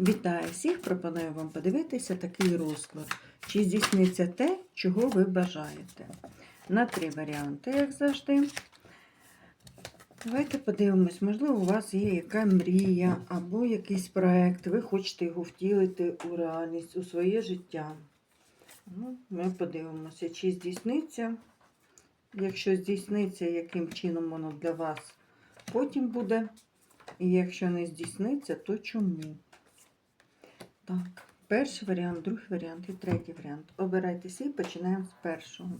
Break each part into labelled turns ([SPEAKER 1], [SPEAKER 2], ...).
[SPEAKER 1] Вітаю всіх! Пропоную вам подивитися такий розклад. Чи здійсниться те, чого ви бажаєте? На три варіанти, як завжди. Давайте подивимось, можливо, у вас є яка мрія або якийсь проєкт, ви хочете його втілити у реальність, у своє життя. Ну, Ми подивимося, чи здійсниться. Якщо здійсниться, яким чином воно для вас потім буде. І якщо не здійсниться, то чому? Так, перший варіант, другий варіант і третій варіант. Обирайте свій, починаємо з першого.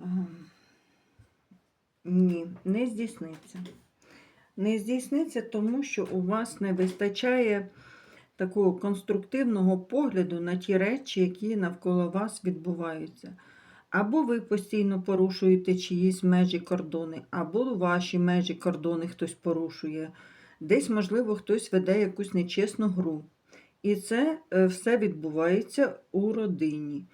[SPEAKER 1] Ем, Ні, не здійсниться. Не здійсниться, тому що у вас не вистачає такого конструктивного погляду на ті речі, які навколо вас відбуваються. Або ви постійно порушуєте чиїсь межі кордони, або ваші межі кордони хтось порушує. Десь, можливо, хтось веде якусь нечесну гру. І це е, все відбувається у родині.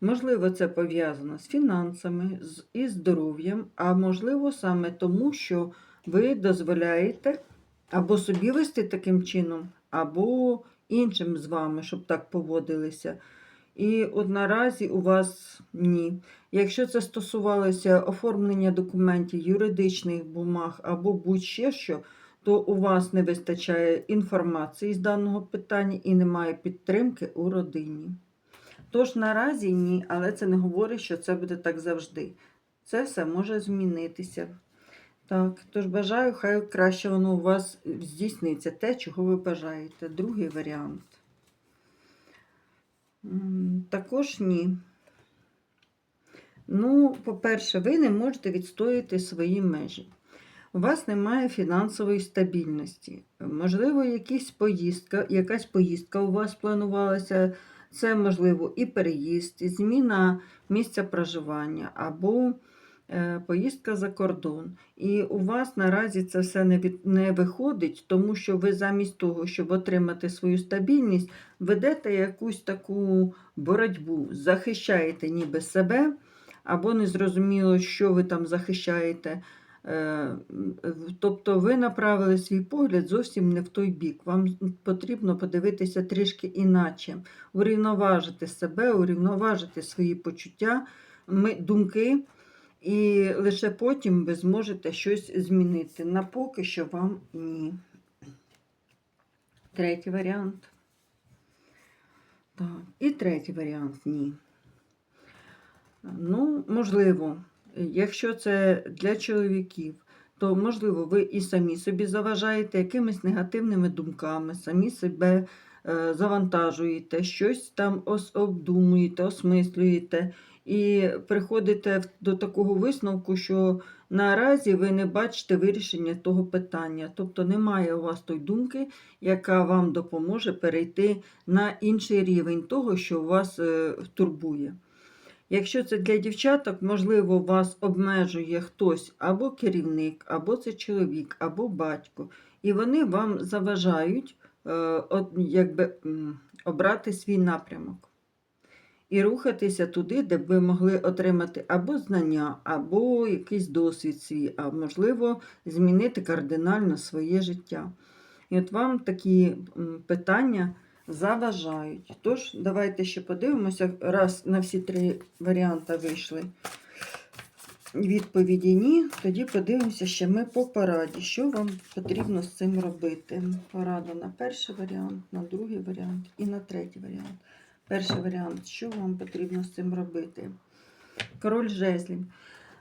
[SPEAKER 1] Можливо, це пов'язано з фінансами, з і здоров'ям, а можливо, саме тому, що ви дозволяєте або собі вести таким чином, або іншим з вами, щоб так поводилися. І от наразі у вас ні. Якщо це стосувалося оформлення документів, юридичних бумаг або будь-ще що, то у вас не вистачає інформації з даного питання і немає підтримки у родині. Тож наразі ні, але це не говорить, що це буде так завжди. Це все може змінитися. Так, тож бажаю, хай краще воно у вас здійсниться те, чого ви бажаєте. Другий варіант. Також ні. Ну, по-перше, ви не можете відстояти свої межі. У вас немає фінансової стабільності. Можливо, якісь поїздка, якась поїздка у вас планувалася. Це, можливо, і переїзд, і зміна місця проживання, або е, поїздка за кордон. І у вас наразі це все не, від, не виходить, тому що ви замість того, щоб отримати свою стабільність, ведете якусь таку боротьбу, захищаєте ніби себе, або незрозуміло, що ви там захищаєте. Е, Тобто ви направили свій погляд зовсім не в той бік. Вам потрібно подивитися трішки іначе, урівноважити себе, урівноважити свої почуття, думки, і лише потім ви зможете щось змінити. На поки що вам ні. Третій варіант. Так. І третій варіант ні. Ну, можливо, якщо це для чоловіків, то, можливо, ви і самі собі заважаєте якимись негативними думками, самі себе е, завантажуєте, щось там обдумуєте, осмислюєте, і приходите до такого висновку, що наразі ви не бачите вирішення того питання. Тобто немає у вас той думки, яка вам допоможе перейти на інший рівень того, що вас е, турбує. Якщо це для дівчаток, можливо, вас обмежує хтось або керівник, або це чоловік, або батько, і вони вам заважають е, якби, обрати свій напрямок і рухатися туди, де б ви могли отримати або знання, або якийсь досвід свій, а можливо, змінити кардинально своє життя. І от вам такі питання заважають. Тож, давайте ще подивимося, раз на всі три варіанти вийшли. Відповіді ні. Тоді подивимося ще ми по пораді. Що вам потрібно з цим робити? Порада на перший варіант, на другий варіант і на третій варіант. Перший варіант, що вам потрібно з цим робити? Король жезлів.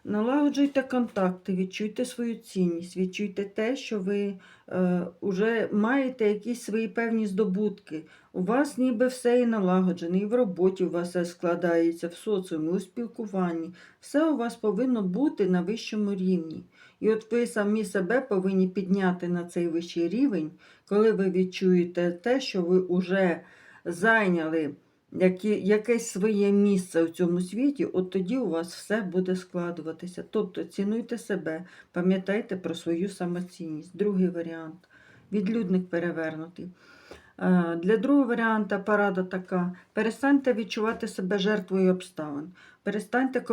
[SPEAKER 1] Налагоджуйте контакти, відчуйте свою цінність, відчуйте те, що ви е, вже маєте якісь свої певні здобутки. У вас ніби все і налагоджено, і в роботі у вас все складається, в соціумі, у спілкуванні. Все у вас повинно бути на вищому рівні. І от ви самі себе повинні підняти на цей вищий рівень, коли ви відчуєте те, що ви вже зайняли які, якесь своє місце в цьому світі, от тоді у вас все буде складуватися. Тобто цінуйте себе, пам'ятайте про свою самоцінність. Другий варіант відлюдник перевернутий. Е, Для другого варіанта порада така: перестаньте відчувати себе жертвою обставин. Перестаньте е,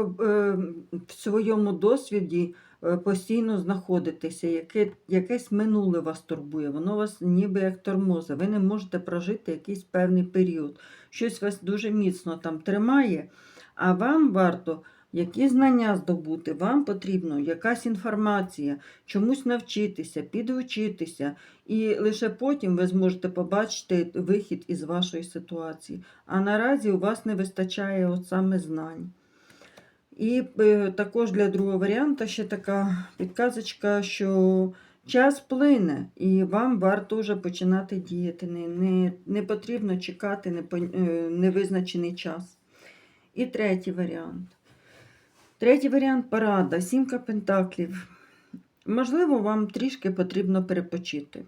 [SPEAKER 1] в своєму досвіді е, постійно знаходитеся, яке, якесь минуле вас турбує, воно вас ніби як тормозе. Ви не можете прожити якийсь певний період. Щось вас дуже міцно там тримає, а вам варто які знання здобути, вам потрібно якась інформація, чомусь навчитися, підучитися, і лише потім ви зможете побачити вихід із вашої ситуації. А наразі у вас не вистачає от саме знань. І е, також для другого варіанта ще така підказочка, що час плине, і вам варто вже починати діяти. Не, не, не потрібно чекати непон- е, невизначений час. І третій варіант. Третій варіант порада. Сімка пентаклів. Можливо, вам трішки потрібно перепочити.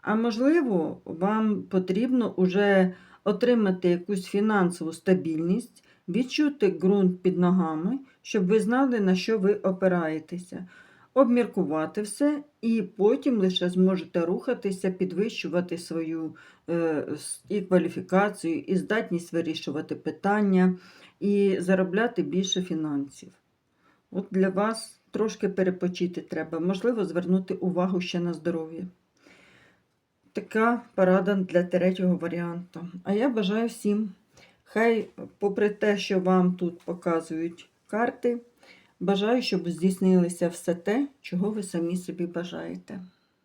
[SPEAKER 1] А можливо, вам потрібно вже отримати якусь фінансову стабільність, відчути ґрунт під ногами, щоб ви знали, на що ви опираєтеся, обміркувати все, і потім лише зможете рухатися, підвищувати свою е, і кваліфікацію, і здатність вирішувати питання, і заробляти більше фінансів. От для вас трошки перепочити треба, можливо, звернути увагу ще на здоров'я. Така порада для третього варіанту. А я бажаю всім, хай, попри те, що вам тут показують карти, бажаю, щоб здійснилося все те, чого ви самі собі бажаєте.